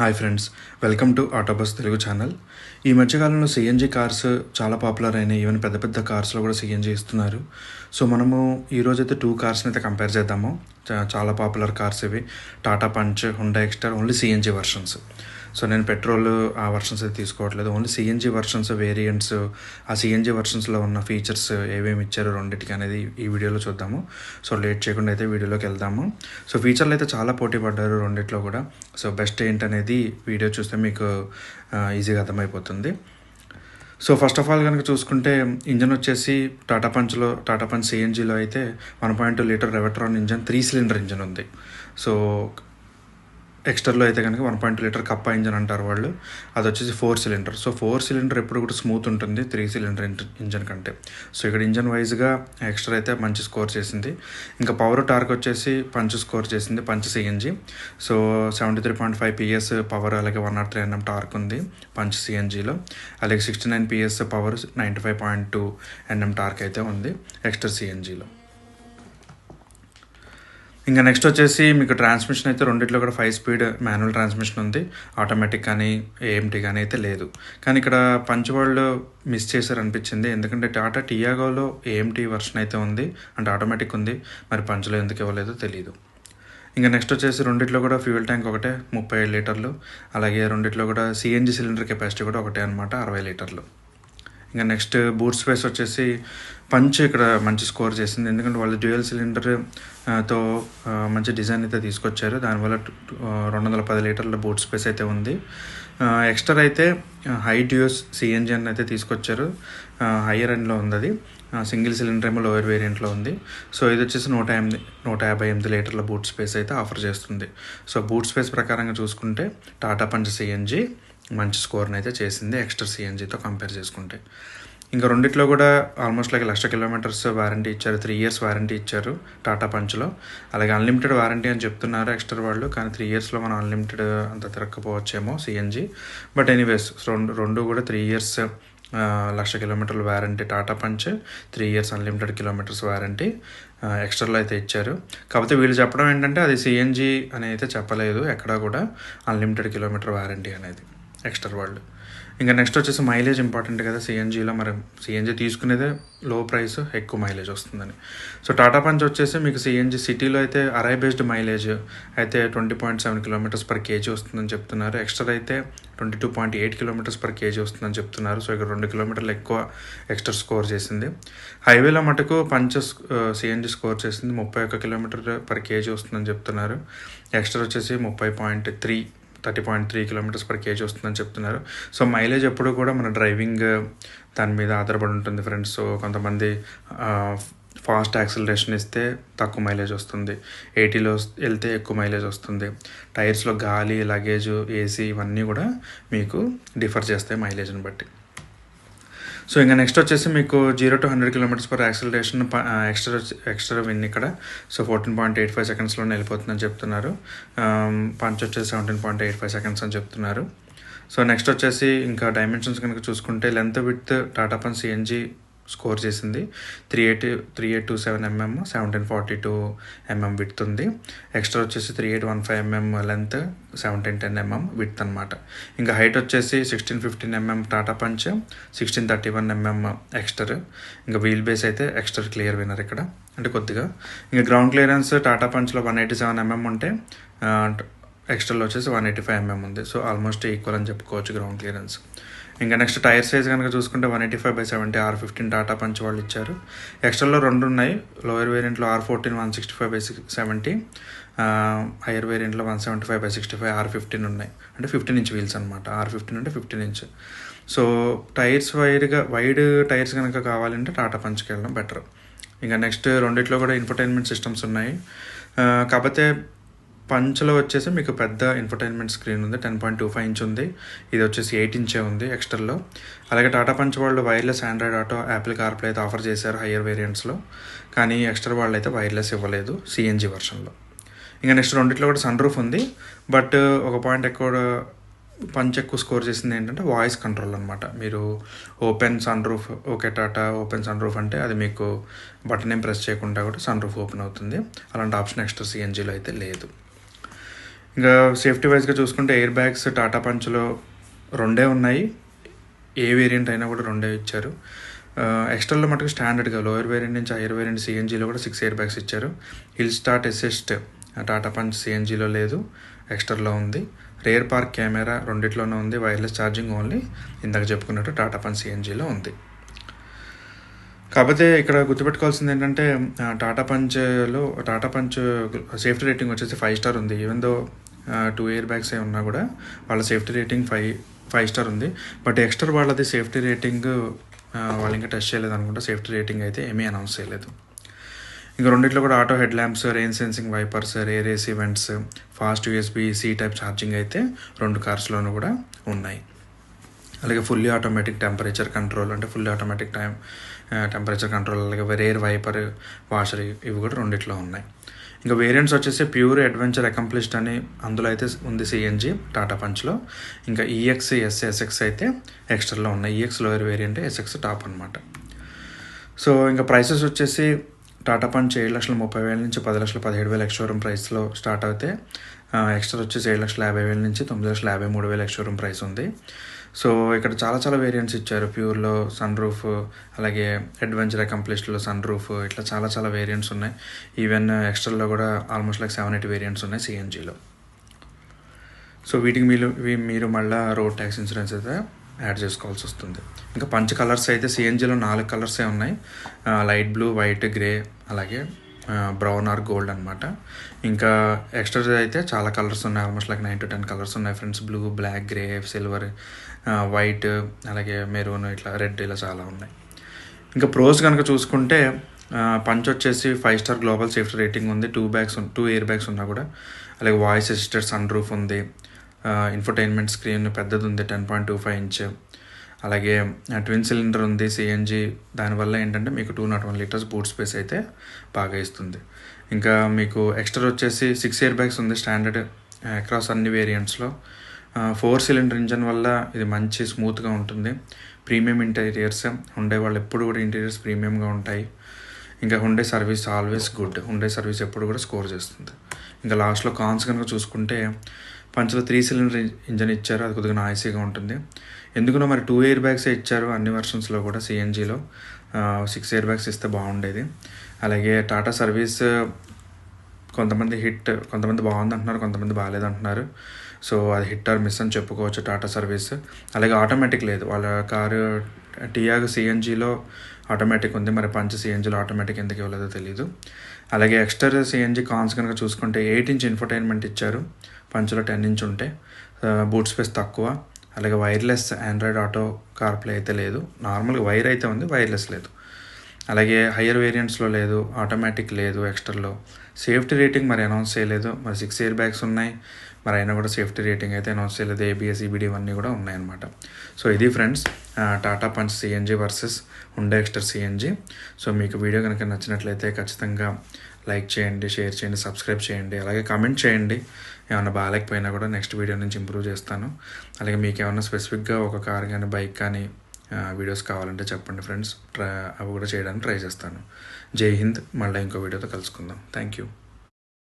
Hi friends welcome to Autobus Telugu channel. ఈ మధ్యకాలంలో CNG cars చాలా పాపులర్ అయినాయి ఈవెన్ పెద్ద పెద్ద కార్స్లో కూడా సిఎన్జి ఇస్తున్నారు. సో మనము ఈరోజు అయితే టూ కార్స్ని అయితే కంపేర్ చేద్దాము. చాలా పాపులర్ కార్స్ ఇవి. Tata Punch Hyundai Exter only CNG versions. So నేను పెట్రోల్ ఆ వర్షన్స్ అయితే తీసుకోవట్లేదు. ఓన్లీ సిఎన్జి వర్షన్స్ వేరియంట్స్ ఆ సిఎన్జి వర్షన్స్లో ఉన్న ఫీచర్స్ ఏమేమి ఇచ్చారు రెండింటికి అనేది ఈ వీడియోలో చూద్దాము. సో లేట్ చేయకుండా అయితే వీడియోలోకి వెళ్దాము. సో ఫీచర్లు అయితే చాలా పోటీ పడ్డారు రెండిట్లో కూడా. సో బెస్ట్ ఏంటనేది వీడియో చూస్తే మీకు ఈజీగా అర్థమైపోతుంది. సో ఫస్ట్ ఆఫ్ ఆల్ కనుక చూసుకుంటే ఇంజన్ వచ్చేసి టాటా పంచ్లో టాటా పంచ్ సిఎన్జిలో అయితే one point two litre Revotron engine three cylinder engine ఉంది. సో ఎక్స్టర్లో అయితే కనుక one point litre Kappa engine అంటారు వాళ్ళు. అది వచ్చేసి four cylinder. So four cylinder ఎప్పుడు కూడా స్మూత్ ఉంటుంది త్రీ సిలిండర్ ఇంజన్ కంటే. సో ఇక్కడ ఇంజన్ వైజ్గా ఎక్స్ట్రా అయితే మంచి స్కోర్ చేసింది. ఇంకా పవర్ టార్క్ వచ్చేసి పంచ్ స్కోర్ చేసింది Punch CNG. So seventy three point five P S power అలాగే one not three N M torque ఉంది పంచ్ సిఎన్జిలో. అలాగే sixty nine P S power ninety five point two N M torque అయితే ఉంది extra సిఎన్జిలో. ఇంకా next వచ్చేసి మీకు transmission అయితే రెండిట్లో కూడా ఫైవ్ స్పీడ్ మాన్యువల్ ట్రాన్స్మిషన్ ఉంది. ఆటోమేటిక్ కానీ ఏఎంటీ కానీ అయితే లేదు. కానీ ఇక్కడ పంచ్ వాళ్ళు మిస్ చేశారనిపించింది. ఎందుకంటే టాటా టియాగోలో ఏఎంటీ వర్షన్ అయితే ఉంది. అంటే ఆటోమేటిక్ ఉంది. మరి పంచ్లో ఎందుకు ఇవ్వలేదో తెలియదు ఇంకా నెక్స్ట్ వచ్చేసి రెండిట్లో కూడా ఫ్యూయల్ ట్యాంక్ ఒకటే ముప్పై లీటర్లు. అలాగే రెండిట్లో కూడా సిఎన్జి సిలిండర్ కెపాసిటీ కూడా ఒకటే అనమాట అరవై లీటర్లు. ఇంకా నెక్స్ట్ బూట్ స్పేస్ వచ్చేసి పంచ్ ఇక్కడ మంచి స్కోర్ చేసింది. ఎందుకంటే వాళ్ళు డ్యూయల్ సిలిండర్తో మంచి డిజైన్ అయితే తీసుకొచ్చారు. దానివల్ల టు- రెండు వందల పది లీటర్ల బూట్ స్పేస్ అయితే ఉంది. ఎక్స్టర్ అయితే హై డ్యూస్ సిఎన్జి అని అయితే తీసుకొచ్చారు. హయ్యర్ ఎండ్లో ఉంది అది సింగిల్ సిలిండర్ ఏమో లోయర్ వేరియంట్లో ఉంది. సో ఇది వచ్చేసి నూట ఎనిమిది నూట యాభై ఎనిమిది లీటర్ల బూట్ స్పేస్ అయితే ఆఫర్ చేస్తుంది. సో బూట్ స్పేస్ ప్రకారంగా చూసుకుంటే టాటా పంచ్ సిఎన్జి మంచి స్కోర్ని అయితే చేసింది ఎక్స్ట్రా సిఎన్జితో కంపేర్ చేసుకుంటే. ఇంకా రెండిట్లో కూడా almost like lakh kilometres warranty ఇచ్చారు త్రీ ఇయర్స్ వారంటీ ఇచ్చారు టాటా పంచ్లో. అలాగే అన్లిమిటెడ్ వారంటీ అని చెప్తున్నారు ఎక్స్ట్రా వాళ్ళు కానీ త్రీ ఇయర్స్లో మనం అన్లిమిటెడ్ అంత తిరగకపోవచ్చేమో సిఎన్జి. బట్ ఎనీవేస్ రెండు రెండు కూడా త్రీ ఇయర్స్ లక్ష కిలోమీటర్ల warranty Tata Punch three years unlimited kilometres warranty ఎక్స్ట్రాలో అయితే ఇచ్చారు. కాకపోతే వీళ్ళు చెప్పడం ఏంటంటే అది సిఎన్జీ అని అయితే చెప్పలేదు ఎక్కడా కూడా అన్లిమిటెడ్ కిలోమీటర్ వారంటీ అనేది. ఎక్స్టర్ వరల్డ్ ఇంకా నెక్స్ట్ వచ్చేసి మైలేజ్ ఇంపార్టెంట్ కదా సిఎన్జీలో మరి సిఎన్జి తీసుకునేదే లో ప్రైస్ ఎక్కువ మైలేజ్ వస్తుందని. సో టాటా పంచ్ వచ్చేసి మీకు సిఎన్జి సిటీలో అయితే అరై బేస్డ్ మైలేజ్ అయితే twenty point seven kilometres per K G వస్తుందని చెప్తున్నారు. ఎక్స్ట్రా అయితే twenty two point eight kilometres per K G వస్తుందని చెప్తున్నారు. సో ఇక్కడ రెండు కిలోమీటర్లు ఎక్కువ ఎక్స్ట్రా స్కోర్ చేసింది. హైవేలో మటుకు పంచ్ సిఎన్జి స్కోర్ చేసింది ముప్పై ఒక్క కిలోమీటర్ పర్ కేజీ వస్తుందని చెప్తున్నారు. ఎక్స్ట్రా వచ్చేసి ముప్పై point three thirty point three kilometres per K G వస్తుందని చెప్తున్నారు. సో మైలేజ్ ఎప్పుడు కూడా మన డ్రైవింగ్ దాని మీద ఆధారపడి ఉంటుంది ఫ్రెండ్స్. సో కొంతమంది ఫాస్ట్ యాక్సిలరేషన్ ఇస్తే తక్కువ మైలేజ్ వస్తుంది. ఎయిటీలో వెళ్తే ఎక్కువ మైలేజ్ వస్తుంది. టైర్స్లో గాలి లగేజ్ ఏసీ ఇవన్నీ కూడా మీకు డిఫర్ చేస్తాయి మైలేజ్ని బట్టి. సో ఇంకా నెక్స్ట్ వచ్చేసి మీకు zero to hundred kilometres per acceleration Exter Exter win ఇక్కడ. So fourteen point eight five సెకండ్స్లోనే వెళ్ళిపోతుందని చెప్తున్నారు. పంచ్ వచ్చేసి seventeen point eight five seconds అని చెప్తున్నారు. సో నెక్స్ట్ వచ్చేసి ఇంకా డైమెన్షన్స్ కనుక చూసుకుంటే length width Tata Punch CNG score చేసింది. Three eight three eight two seven MM seventeen forty two MM width ఉంది. ఎక్స్ట్రా వచ్చేసి three eight one five MM length seventeen ten MM width అనమాట ఇంకా height వచ్చేసి sixteen fifteen MM Tata Punch sixteen thirty one MM Exter. ఇంకా wheel base అయితే Exter clear winner ఇక్కడ. అంటే కొద్దిగా. ఇంకా ground clearance Tata పంచ్లో one eighty seven M M ఉంటే ఎక్స్ట్రాలో వచ్చేసి వన్ ఎయిటీ ఫైవ్ ఎంఎం ఉంది. సో ఆల్మోస్ట్ ఈక్వల్ అని చెప్పుకోవచ్చు గ్రౌండ్ క్లియరెన్స్. ఇంకా నెక్స్ట్ టైర్ సైజ్ కనుక చూసుకుంటే one eighty five by seventy R fifteen Tata Punch వాళ్ళు ఇచ్చారు. ఎక్స్ట్రాలో రెండు ఉన్నాయి. Lower వేరియంట్లో R fourteen one sixty five by six seventy higher వేరియంట్లో one seventy five by sixty five R fifteen ఉన్నాయి. అంటే ఫిఫ్టీన్ ఇంచ్ వీల్స్ అనమాట ఆర్ ఫిఫ్టీన్ అంటే fifteen inch so tyres వైడ్గా వైడ్ టైర్స్ కనుక కావాలంటే టాటా పంచ్కి వెళ్ళడం బెటర్ ఇంకా నెక్స్ట్ రెండిట్లో కూడా ఇన్ఫర్టైన్మెంట్ సిస్టమ్స్ ఉన్నాయి. కాకపోతే పంచ్లో వచ్చేసి మీకు పెద్ద ఇన్ఫర్టైన్మెంట్ స్క్రీన్ ఉంది. Ten point two five inch ఉంది. ఇది వచ్చేసి ఎయిట్ ఇంచే ఉంది ఎక్స్టర్లో అలాగే టాటా పంచ్ వాళ్ళు wireless Android Auto Apple CarPlay అయితే ఆఫర్ చేశారు హయ్యర్ వేరియంట్స్లో కానీ ఎక్స్టర్ వాళ్ళు అయితే వైర్లెస్ ఇవ్వలేదు సిఎన్జి వర్షన్లో ఇంకా నెక్స్ట్ రెండిట్లో కూడా సన్ రూఫ్ ఉంది. బట్ ఒక పాయింట్ ఎక్కువ పంచ్ ఎక్కువ స్కోర్ చేసింది ఏంటంటే వాయిస్ కంట్రోల్ అనమాట మీరు open sunroof okay Tata open sunroof అంటే అది మీకు బటన్ ఏం ప్రెస్ చేయకుండా కూడా సన్ రూఫ్ ఓపెన్ అవుతుంది. అలాంటి ఆప్షన్ ఎక్స్ట్రా సిఎన్జీలో అయితే లేదు. ఇంకా సేఫ్టీ వైజ్గా చూసుకుంటే ఎయిర్ బ్యాగ్స్ టాటా పంచ్లో రెండే ఉన్నాయి. ఏ వేరియంట్ అయినా కూడా రెండే ఇచ్చారు. ఎక్స్ట్రాలో మటుకు స్టాండర్డ్గా లోయర్ వేరియంట్ నుంచి హైయర్ వేరియంట్ సిఎన్జీలో కూడా సిక్స్ ఎయిర్ బ్యాగ్స్ ఇచ్చారు. Hill start assist Tata Punch సిఎన్జీలో లేదు. ఎక్స్ట్రాలో ఉంది. రేర్ పార్క్ కెమెరా రెండిట్లోనే ఉంది. వైర్లెస్ ఛార్జింగ్ ఓన్లీ ఇందాక చెప్పుకున్నట్టు టాటా పంచ్ సిఎన్జీలో ఉంది. కాకపోతే ఇక్కడ గుర్తుపెట్టుకోవాల్సింది ఏంటంటే టాటా పంచ్లో టాటా పంచ్ సేఫ్టీ రేటింగ్ వచ్చేసి ఫైవ్ స్టార్ ఉంది. Even though two air bags ఏ ఉన్నా కూడా వాళ్ళ safety rating five five star ఉంది. బట్ ఎక్స్టర్ వాళ్ళది సేఫ్టీ రేటింగ్ వాళ్ళు ఇంకా టెస్ట్ చేయలేదు అనుకుంటా. సేఫ్టీ రేటింగ్ అయితే ఏమీ అనౌన్స్ చేయలేదు. ఇంకా రెండిట్లో కూడా auto headlamps rain sensing wipers rear AC vents fast USB C type charging అయితే రెండు కార్స్లోనూ కూడా ఉన్నాయి. అలాగే ఫుల్లీ ఆటోమేటిక్ టెంపరేచర్ కంట్రోల్ అంటే fully automatic time temperature control అలాగే రేర్ వైపర్ వాషర్ ఇవి కూడా రెండిట్లో ఉన్నాయి. ఇంకా వేరియంట్స్ వచ్చేసి ప్యూర్ అడ్వెంచర్ అకంప్లిష్డ్ అని అందులో అయితే ఉంది సిఎన్జి టాటా పంచ్లో ఇంకా ఈఎక్స్ ఎస్ ఎస్ఎక్స్ అయితే ఎక్స్ట్రాలో ఉన్నాయి. EX lower variant SX top అనమాట సో ఇంకా ప్రైసెస్ వచ్చేసి టాటా పంచ్ ఏడు లక్షల ముప్పై వేల నుంచి పది లక్షల పదిహేడు వేల ఎక్స్షోరూమ్ ప్రైస్లో స్టార్ట్ అవుతే ఎక్స్ట్రా వచ్చేసి ఏడు లక్షల యాభై వేల నుంచి తొమ్మిది లక్షల యాభై మూడు వేల ఎక్స్షోరూమ్ ప్రైస్ ఉంది. సో ఇక్కడ చాలా చాలా వేరియంట్స్ ఇచ్చారు. ప్యూర్లో సన్ రూఫ్ అలాగే అడ్వెంచర్ అకంప్లిష్డ్లో సన్ రూఫ్ ఇట్లా చాలా చాలా వేరియంట్స్ ఉన్నాయి. ఈవెన్ ఎక్స్ట్రాలో కూడా almost like seven eight variants ఉన్నాయి సిఎన్జిలో సో వీటికి మీరు మీరు మళ్ళీ రోడ్ ట్యాక్స్ ఇన్సూరెన్స్ అయితే యాడ్ చేసుకోవాల్సి వస్తుంది. ఇంకా పంచ్ కలర్స్ అయితే సిఎన్జీలో నాలుగు కలర్సే ఉన్నాయి. లైట్ బ్లూ వైట్ గ్రే అలాగే బ్రౌన్ ఆర్ గోల్డ్ అనమాట ఇంకా ఎక్స్ట్రా అయితే చాలా కలర్స్ ఉన్నాయి. Almost like nine to ten colours ఉన్నాయి friends blue black grey silver white అలాగే మెరూన్ ఇట్లా రెడ్ ఇలా చాలా ఉన్నాయి. ఇంకా ప్రోస్ కనుక చూసుకుంటే పంచ్ వచ్చేసి five star global safety rating ఉంది. Two bags two air bags ఉన్నా కూడా. అలాగే వాయిస్ అసిస్టెడ్ సన్ రూఫ్ ఉంది. ఇన్ఫర్టైన్మెంట్ స్క్రీన్ పెద్దది ఉంది ten point two five inch అలాగే ట్విన్ సిలిండర్ ఉంది సిఎన్జి దానివల్ల ఏంటంటే మీకు two naught one litres boot space అయితే బాగా ఇస్తుంది. ఇంకా మీకు ఎక్స్ట్రా వచ్చేసి సిక్స్ ఇయర్ బ్యాగ్స్ ఉంది స్టాండర్డ్ అక్రాస్ అన్ని వేరియంట్స్లో ఫోర్ సిలిండర్ ఇంజన్ వల్ల ఇది మంచి స్మూత్గా ఉంటుంది. ప్రీమియం ఇంటీరియర్స్ ఉండే వాళ్ళు ఎప్పుడు కూడా ఇంటీరియర్స్ ప్రీమియంగా ఉంటాయి. ఇంకా Hyundai service always good Hyundai service ఎప్పుడు కూడా స్కోర్ చేస్తుంది. ఇంకా లాస్ట్లో కాన్స్ కనుక చూసుకుంటే పంచలో త్రీ సిలిండర్ ఇంజన్ ఇచ్చారు. అది కొద్దిగా నాయిసీగా ఉంటుంది. ఎందుకునో మరి టూ ఇయర్ బ్యాగ్సే ఇచ్చారు అన్ని వర్షన్స్లో కూడా సిఎన్జిలో సిక్స్ ఇయర్ బ్యాగ్స్ ఇస్తే బాగుండేది. అలాగే టాటా సర్వీస్ కొంతమంది హిట్ కొంతమంది బాగుంది అంటున్నారు కొంతమంది బాగాలేదు అంటున్నారు సో అది హిట్ ఆర్ మిస్ అని చెప్పుకోవచ్చు టాటా సర్వీస్ అలాగే ఆటోమేటిక్ లేదు. వాళ్ళ కారు టియాగ్ సిఎన్జిలో ఆటోమేటిక్ ఉంది. మరి పంచ్ సిఎన్జిలో ఆటోమేటిక్ ఎందుకు ఇవ్వలేదో తెలియదు అలాగే ఎక్స్టర్ సిఎన్జి కాన్స్ కనుక చూసుకుంటే ఎయిట్ ఇంచ్ ఇన్ఫర్టైన్మెంట్ ఇచ్చారు. పంచ్లో టెన్ ఇంచ్ ఉంటే బూట్ స్పేస్ తక్కువ. అలాగే వైర్లెస్ ఆండ్రాయిడ్ ఆటో కార్ప్లే అయితే లేదు. నార్మల్గా వైర్ అయితే ఉంది వైర్లెస్ లేదు. అలాగే హయ్యర్ వేరియంట్స్లో లేదు ఆటోమేటిక్ లేదు ఎక్స్టర్లో. సేఫ్టీ రేటింగ్ మరి అనౌన్స్ చేయలేదు. మరి సిక్స్ ఇయర్ బ్యాగ్స్ ఉన్నాయి. మరి అయినా కూడా సేఫ్టీ రేటింగ్ అయితే అనౌన్స్ చేయలేదు. ఏబిఎస్ ఈబిడి ఇవన్నీ కూడా ఉన్నాయన్నమాట. సో ఇది friends Tata Punch CNG versus Hyundai Exter CNG so మీకు వీడియో కనుక నచ్చినట్లయితే ఖచ్చితంగా లైక్ చేయండి షేర్ చేయండి సబ్స్క్రైబ్ చేయండి అలాగే కామెంట్ చేయండి. ఏమైనా బాగాలేకపోయినా కూడా నెక్స్ట్ వీడియో నుంచి ఇంప్రూవ్ చేస్తాను. అలాగే మీకు ఏమైనా స్పెసిఫిక్గా ఒక కార్ కానీ బైక్ కానీ వీడియోస్ కావాలంటే చెప్పండి ఫ్రెండ్స్. ట్రై అవి కూడా చేయడానికి ట్రై చేస్తాను. జై హింద్. మళ్ళీ ఇంకో వీడియోతో కలుసుకుందాం. Thank you.